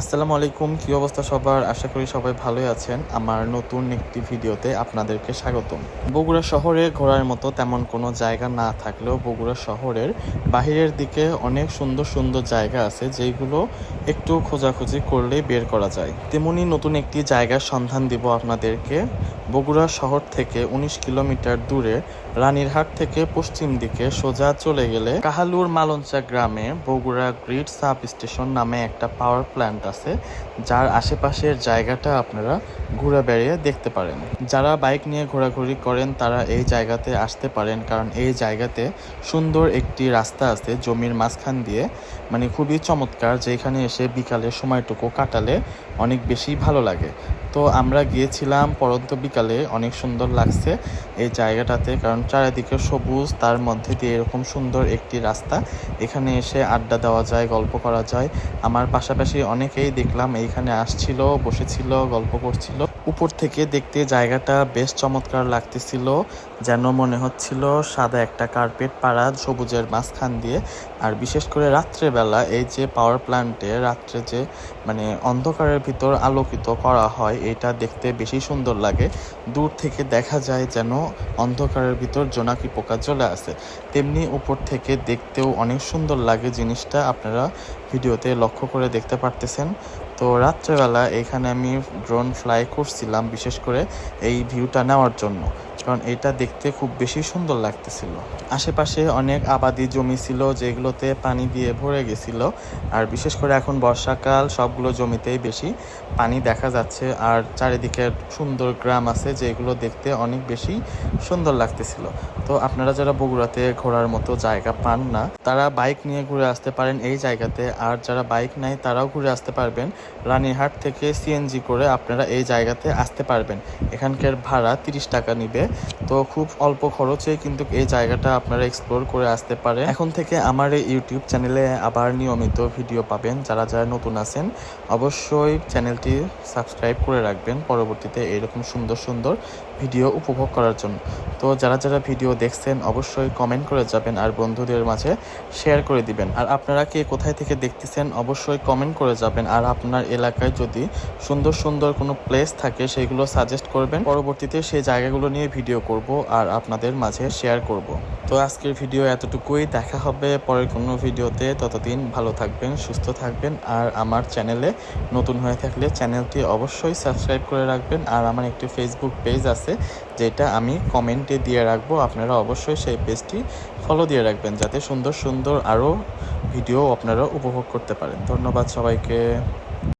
আসসালামু আলাইকুম, কী অবস্থা সবার? আশা করি সবাই ভালোই আছেন। আমার নতুন একটি ভিডিওতে আপনাদেরকে স্বাগতম। বগুড়া শহরে ঘোরার মতো তেমন কোনো জায়গা না থাকলেও বগুড়া শহরের বাহিরের দিকে অনেক সুন্দর সুন্দর জায়গা আছে, যেগুলো একটু খোঁজাখুঁজি করলেই বের করা যায়। তেমনি নতুন একটি জায়গার সন্ধান দিব আপনাদেরকে। বগুড়া শহর থেকে উনিশ কিলোমিটার দূরে রানীরহাট থেকে পশ্চিম দিকে সোজা চলে গেলে কাহালুর মালঞ্চা গ্রামে বগুড়া গ্রিড সাব স্টেশন নামে একটা পাওয়ার প্ল্যান্ট আছে, যার আশেপাশের জায়গাটা আপনারা ঘুরে বেড়িয়ে দেখতে পারেন। যারা বাইক নিয়ে ঘোরাঘুরি করেন, তারা এই জায়গাতে আসতে পারেন, কারণ এই জায়গাতে সুন্দর একটি রাস্তা আছে জমির মাঝখান দিয়ে। মানে খুবই চমৎকার, যেখানে এসে বিকালের সময়টুকু কাটালে অনেক বেশি ভালো লাগে। তো আমরা গিয়েছিলাম পরন্ত বিকালে, অনেক সুন্দর লাগছে এই জায়গাটাতে, কারণ চারিদিকে সবুজ, তার মধ্যে দিয়ে এরকম সুন্দর একটি রাস্তা। এখানে এসে আড্ডা দেওয়া যায়, গল্প করা যায়। আমার পাশাপাশি অনেকেই দেখলাম এইখানে আসছিল, বসেছিল, গল্প করছিল। উপর থেকে দেখতে জায়গাটা বেশ চমৎকার লাগতেছিল, যেন মনে হচ্ছিল সাদা একটা কার্পেট পাড়া সবুজের মাঝখান দিয়ে। আর বিশেষ করে রাত্রেবেলা এই যে পাওয়ার প্ল্যান্টে রাত্রে যে মানে অন্ধকারের ভিতর আলোকিত করা হয়, এটা দেখতে বেশি সুন্দর লাগে। দূর থেকে দেখা যায় যেন অন্ধকারের ভিতর জোনাকি পোকা চলে আসে। তেমনি উপর থেকে দেখতেও অনেক সুন্দর লাগে জিনিসটা, আপনারা ভিডিওতে লক্ষ্য করে দেখতে পারতেছেন। তো রাত্রেবেলা এখানে আমি ড্রোন ফ্লাই করছিলাম বিশেষ করে এই ভিউটা নেওয়ার জন্য। কারণ এটা দেখতে খুব বেশি সুন্দর লাগতেছিল। আশেপাশে অনেক আবাদি জমি ছিল যেগুলোতে পানি দিয়ে ভরে গেছিল। আর বিশেষ করে এখন বর্ষাকাল, সবগুলো জমিতেই বেশি পানি দেখা যাচ্ছে। আর চারিদিকে সুন্দর গ্রাম আছে যেগুলো দেখতে অনেক বেশি সুন্দর লাগতেছিল। তো আপনারা যারা বগুড়াতে ঘোরার মতো জায়গা পান না, তারা বাইক নিয়ে ঘুরে আসতে পারেন এই জায়গাতে। আর যারা বাইক নাই, তারাও ঘুরে আসতে পারবেন। রানীহাট থেকে সিএনজি করে আপনারা এই জায়গাতে আসতে পারবেন। এখানকার ভাড়া তিরিশ টাকা নিবে। তো খুব অল্প খরচে কিন্তু এই জায়গাটা আপনারা এক্সপ্লোর করে আসতে পারে এখন থেকে আমার এই ইউটিউব চ্যানেলে আবার নিয়মিত ভিডিও পাবেন। যারা যারা নতুন আছেন, অবশ্যই চ্যানেলটি সাবস্ক্রাইব করে রাখবেন পরবর্তীতে এরকম সুন্দর সুন্দর ভিডিও উপভোগ করার জন্য। তো যারা যারা ভিডিও দেখছেন, অবশ্যই কমেন্ট করে যাবেন আর বন্ধুদের মাঝে শেয়ার করে দিবেন। আর আপনারা কে কোথায় থেকে দেখতেছেন, অবশ্যই কমেন্ট করে যাবেন। আর আপনার এলাকায় যদি সুন্দর সুন্দর কোনো প্লেস থাকে, সেগুলো সাজেস্ট করবেন। পরবর্তীতে সেই জায়গাগুলো নিয়ে ভিডিও করব আর আপনাদের মাঝে শেয়ার করব। তো আজকের ভিডিও এতটুকুই। দেখা হবে পরের কোনো ভিডিওতে। ততদিন ভালো থাকবেন, সুস্থ থাকবেন আর আমার চ্যানেলে নতুন হয়ে থাকলে চ্যানেলটি অবশ্যই সাবস্ক্রাইব করে রাখবেন। আর আমার একটি ফেসবুক পেজ আছে, যেটা আমি কমেন্টে দিয়ে রাখব। আপনারা অবশ্যই সেই পেজটি ফলো দিয়ে রাখবেন, যাতে সুন্দর সুন্দর আরও ভিডিও আপনারা উপভোগ করতে পারেন। ধন্যবাদ সবাইকে।